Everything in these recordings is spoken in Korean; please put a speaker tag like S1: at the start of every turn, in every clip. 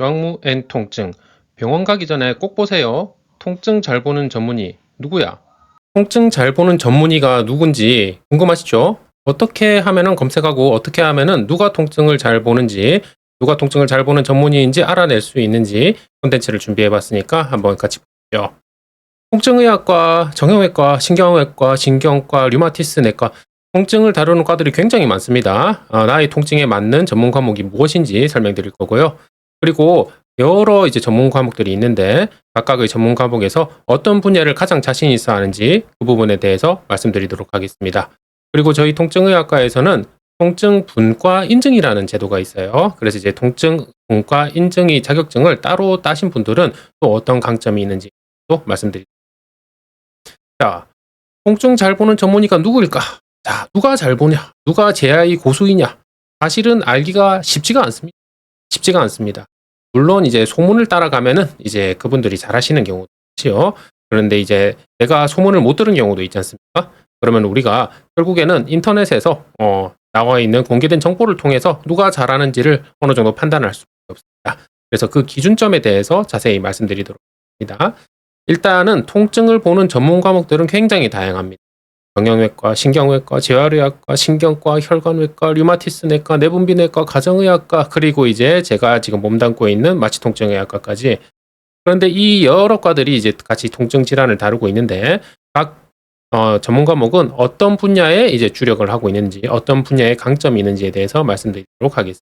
S1: 저항무 N 통증. 병원 가기 전에 꼭 보세요. 통증 잘 보는 전문의 누구야? 통증 잘 보는 전문의가 누군지 궁금하시죠? 어떻게 하면은 검색하고 어떻게 하면은 누가 통증을 잘 보는지 누가 통증을 잘 보는 전문의인지 알아낼 수 있는지 콘텐츠를 준비해 봤으니까 한번 같이 보시죠. 통증의학과, 정형외과, 신경외과, 신경과, 류마티스 내과 통증을 다루는 과들이 굉장히 많습니다. 어, 나의 통증에 맞는 전문 과목이 무엇인지 설명드릴 거고요. 그리고 여러 이제 전문 과목들이 있는데 각각의 전문 과목에서 어떤 분야를 가장 자신 있어 하는지 그 부분에 대해서 말씀드리도록 하겠습니다. 그리고 저희 통증의학과에서는 통증 분과 인증이라는 제도가 있어요. 그래서 이제 통증 분과 인증이 자격증을 따로 따신 분들은 또 어떤 강점이 있는지 또 말씀드리겠습니다. 자, 통증 잘 보는 전문의가 누구일까? 자, 누가 잘 보냐? 누가 제아의 고수이냐? 사실은 알기가 쉽지가 않습니다. 쉽지가 않습니다. 물론 이제 소문을 따라가면은 이제 그분들이 잘하시는 경우도 있지요. 그런데 이제 내가 소문을 못 들은 경우도 있지 않습니까? 그러면 우리가 결국에는 인터넷에서 어, 나와 있는 공개된 정보를 통해서 누가 잘하는지를 어느 정도 판단할 수 없습니다. 그래서 그 기준점에 대해서 자세히 말씀드리도록 하겠습니다. 일단은 통증을 보는 전문 과목들은 굉장히 다양합니다. 정형외과, 신경외과, 재활의학과, 신경과, 혈관외과, 류마티스 내과, 내분비내과, 가정의학과, 그리고 이제 제가 지금 몸담고 있는 마취통증의학과까지 그런데 이 여러 과들이 이제 같이 통증 질환을 다루고 있는데 각 어, 전문 과목은 어떤 분야에 이제 주력을 하고 있는지, 어떤 분야에 강점이 있는지에 대해서 말씀드리도록 하겠습니다.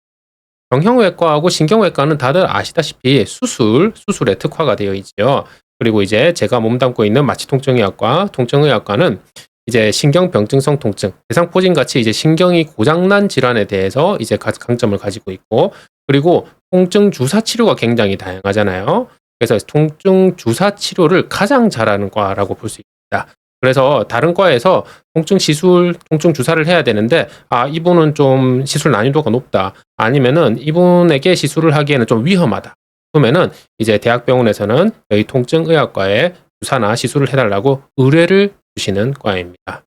S1: 정형외과하고 신경외과는 다들 아시다시피 수술, 수술에 특화가 되어 있죠. 그리고 이제 제가 몸담고 있는 마취통증의학과, 통증의학과는 이제 신경병증성 통증, 대상포진 같이 이제 신경이 고장난 질환에 대해서 이제 강점을 가지고 있고, 그리고 통증 주사 치료가 굉장히 다양하잖아요. 그래서 통증 주사 치료를 가장 잘하는 과라고 볼 수 있습니다. 그래서 다른 과에서 통증 시술, 통증 주사를 해야 되는데 아 이분은 좀 시술 난이도가 높다. 아니면은 이분에게 시술을 하기에는 좀 위험하다. 그러면은 이제 대학병원에서는 여기 통증의학과에 주사나 시술을 해달라고 의뢰를 주시는 과입니다.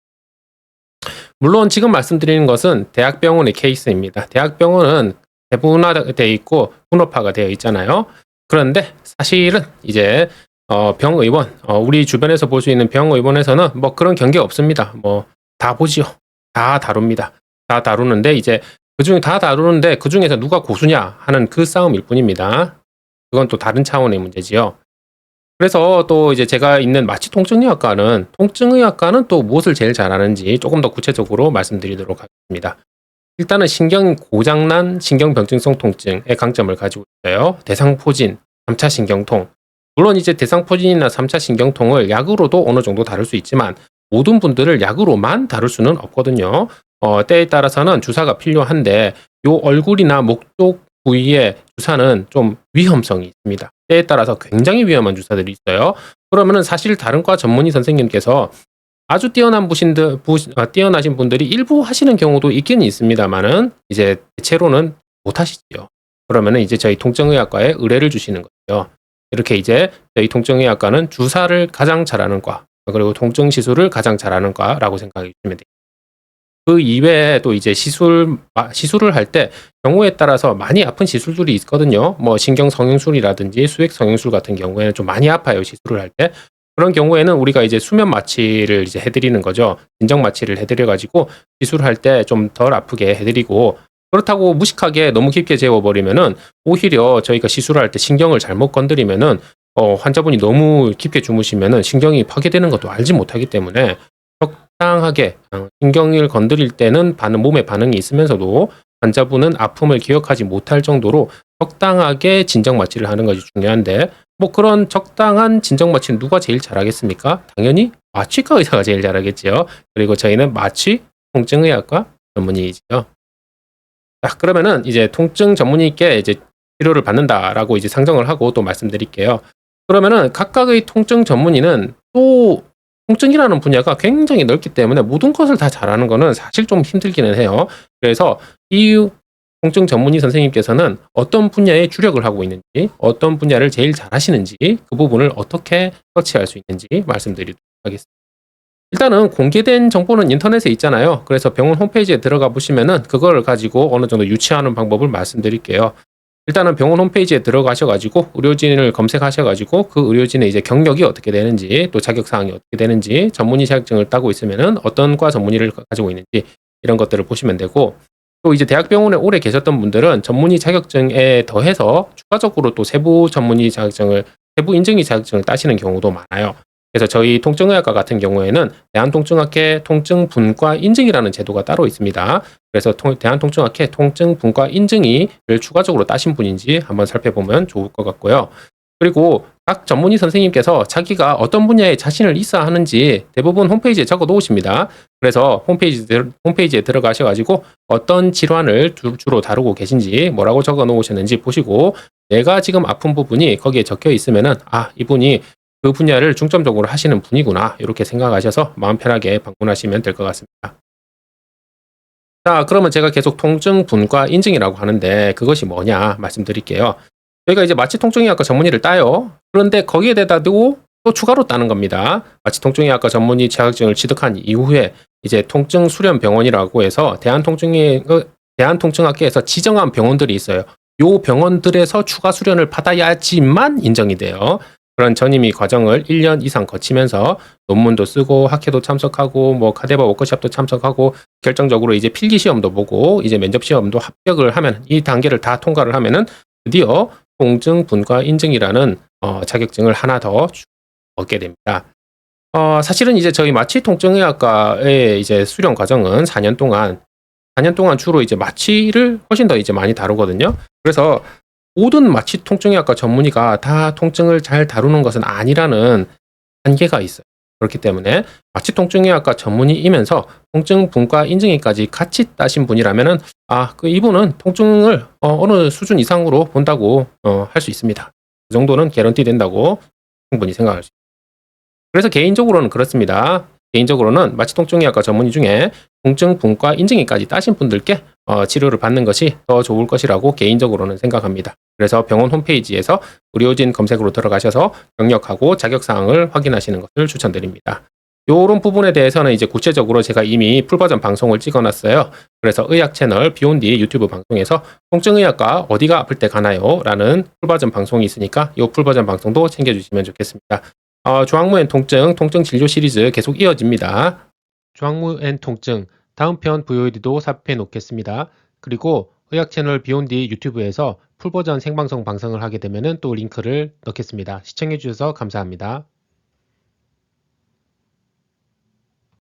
S1: 물론 지금 말씀드리는 것은 대학병원의 케이스입니다. 대학병원은 대분화되어 있고 분업화가 되어 있잖아요. 그런데 사실은 이제 어, 병의원, 어, 우리 주변에서 볼 수 있는 병의원에서는 뭐 그런 경계 없습니다. 뭐 다 보지요. 다 다룹니다. 다 다루는데 이제 그 중에 다 다루는데 그 중에서 누가 고수냐 하는 그 싸움일 뿐입니다. 그건 또 다른 차원의 문제지요. 그래서 또 이제 제가 있는 마취 통증의학과는 통증의학과는 또 무엇을 제일 잘하는지 조금 더 구체적으로 말씀드리도록 하겠습니다. 일단은 신경 고장난 신경병증성 통증의 강점을 가지고 있어요. 대상포진, 3차 신경통, 물론 이제 대상포진이나 3차 신경통을 약으로도 어느 정도 다룰 수 있지만 모든 분들을 약으로만 다룰 수는 없거든요. 어, 때에 따라서는 주사가 필요한데 요 얼굴이나 목 쪽 부위의 주사는 좀 위험성이 있습니다. 때에 따라서 굉장히 위험한 주사들이 있어요. 그러면은 사실 다른 과 전문의 선생님께서 아주 뛰어난 부신들, 부, 아, 뛰어나신 분들이 일부 하시는 경우도 있기는 있습니다만은 이제 대체로는 못 하시죠. 그러면은 이제 저희 통증의학과에 의뢰를 주시는 거죠. 이렇게 이제 저희 통증의학과는 주사를 가장 잘하는 과, 그리고 통증 시술을 가장 잘하는 과라고 생각해 주시면 돼요. 그 이외에 또 이제 시술 시술을 할 때 경우에 따라서 많이 아픈 시술들이 있거든요. 뭐 신경 성형술이라든지 수액 성형술 같은 경우에는 좀 많이 아파요 시술을 할 때. 그런 경우에는 우리가 이제 수면 마취를 이제 해드리는 거죠. 진정 마취를 해드려 가지고 시술할 때 좀 덜 아프게 해드리고 그렇다고 무식하게 너무 깊게 재워버리면은 오히려 저희가 시술할 때 신경을 잘못 건드리면은 어, 환자분이 너무 깊게 주무시면은 신경이 파괴되는 것도 알지 못하기 때문에 적당하게 어, 신경을 건드릴 때는 반응, 몸에 반응이 있으면서도 환자분은 아픔을 기억하지 못할 정도로 적당하게 진정 마취를 하는 것이 중요한데 뭐 그런 적당한 진정 마취는 누가 제일 잘하겠습니까? 당연히 마취과 의사가 제일 잘하겠지요. 그리고 저희는 마취 통증의학과 전문의이지요. 자, 그러면은 이제 통증 전문의께 이제 치료를 받는다라고 이제 상정을 하고 또 말씀드릴게요. 그러면은 각각의 통증 전문의는 또 통증이라는 분야가 굉장히 넓기 때문에 모든 것을 다 잘하는 거는 사실 좀 힘들기는 해요. 그래서 이 통증 전문의 선생님께서는 어떤 분야에 주력을 하고 있는지, 어떤 분야를 제일 잘하시는지 그 부분을 어떻게 터치할 수 있는지 말씀드리도록 하겠습니다. 일단은 공개된 정보는 인터넷에 있잖아요. 그래서 병원 홈페이지에 들어가 보시면은 그걸 가지고 어느 정도 유치하는 방법을 말씀드릴게요. 일단은 병원 홈페이지에 들어가셔가지고 의료진을 검색하셔가지고 그 의료진의 이제 경력이 어떻게 되는지 또 자격 사항이 어떻게 되는지 전문의 자격증을 따고 있으면은 어떤 과 전문의를 가지고 있는지 이런 것들을 보시면 되고 또 이제 대학병원에 오래 계셨던 분들은 전문의 자격증에 더해서 추가적으로 또 세부 전문의 자격증을 세부 인증의 자격증을 따시는 경우도 많아요. 그래서 저희 통증의학과 같은 경우에는 대한통증학회 통증분과 인증이라는 제도가 따로 있습니다. 그래서 통- 대한통증학회 통증분과 인증이를 추가적으로 따신 분인지 한번 살펴보면 좋을 것 같고요. 그리고 각 전문의 선생님께서 자기가 어떤 분야에 자신을 있어 하는지 대부분 홈페이지에 적어 놓으십니다. 그래서 홈페이지, 홈페이지에 들어가셔가지고 어떤 질환을 주- 주로 다루고 계신지 뭐라고 적어 놓으셨는지 보시고 내가 지금 아픈 부분이 거기에 적혀 있으면은 아, 이분이 그 분야를 중점적으로 하시는 분이구나. 이렇게 생각하셔서 마음 편하게 방문하시면 될 것 같습니다. 자, 그러면 제가 계속 통증 분과 인증이라고 하는데 그것이 뭐냐 말씀드릴게요. 저희가 이제 마취 통증의학과 전문의를 따요. 그런데 거기에 대다 두고 또 추가로 따는 겁니다. 마취 통증의학과 전문의 자격증을 취득한 이후에 이제 통증 수련 병원이라고 해서 대한통증의 그 대한통증학회에서 지정한 병원들이 있어요. 요 병원들에서 추가 수련을 받아야지만 인정이 돼요. 그런 전임의 과정을 1년 이상 거치면서 논문도 쓰고 학회도 참석하고 뭐 카데바 워크숍도 참석하고 결정적으로 이제 필기 시험도 보고 이제 면접 시험도 합격을 하면 이 단계를 다 통과를 하면은 드디어 통증 분과 인증이라는 어, 자격증을 하나 더 주- 얻게 됩니다. 어, 사실은 이제 저희 마취 통증의학과의 이제 수련 과정은 4년 동안 4년 동안 주로 이제 마취를 훨씬 더 이제 많이 다루거든요. 그래서 모든 마취 통증의학과 전문의가 다 통증을 잘 다루는 것은 아니라는 한계가 있어요. 그렇기 때문에 마취 통증의학과 전문의이면서 통증 분과 인증이까지 같이 따신 분이라면은 아, 그 이분은 통증을 어, 느 수준 이상으로 본다고 어, 할 수 있습니다. 그 정도는 개런티 된다고 충분히 생각할 수 있습니다. 그래서 개인적으로는 그렇습니다. 개인적으로는 마취 통증의학과 전문의 중에 통증 분과 인증이까지 따신 분들께 어, 치료를 받는 것이 더 좋을 것이라고 개인적으로는 생각합니다. 그래서 병원 홈페이지에서 의료진 검색으로 들어가셔서 경력하고 자격 사항을 확인하시는 것을 추천드립니다. 요런 부분에 대해서는 이제 구체적으로 제가 이미 풀버전 방송을 찍어놨어요. 그래서 의학 채널 비욘디 유튜브 방송에서 통증의학과 어디가 아플 때 가나요? 라는 풀버전 방송이 있으니까 이 풀버전 방송도 챙겨주시면 좋겠습니다. 어, 주황무엔 통증, 통증 진료 시리즈 계속 이어집니다. 주황무엔 통증, 다음 편 VOD도 삽입해 놓겠습니다. 그리고 의학 채널 비욘디 유튜브에서 풀버전 생방송 방송을 하게 되면 또 링크를 넣겠습니다. 시청해 주셔서 감사합니다.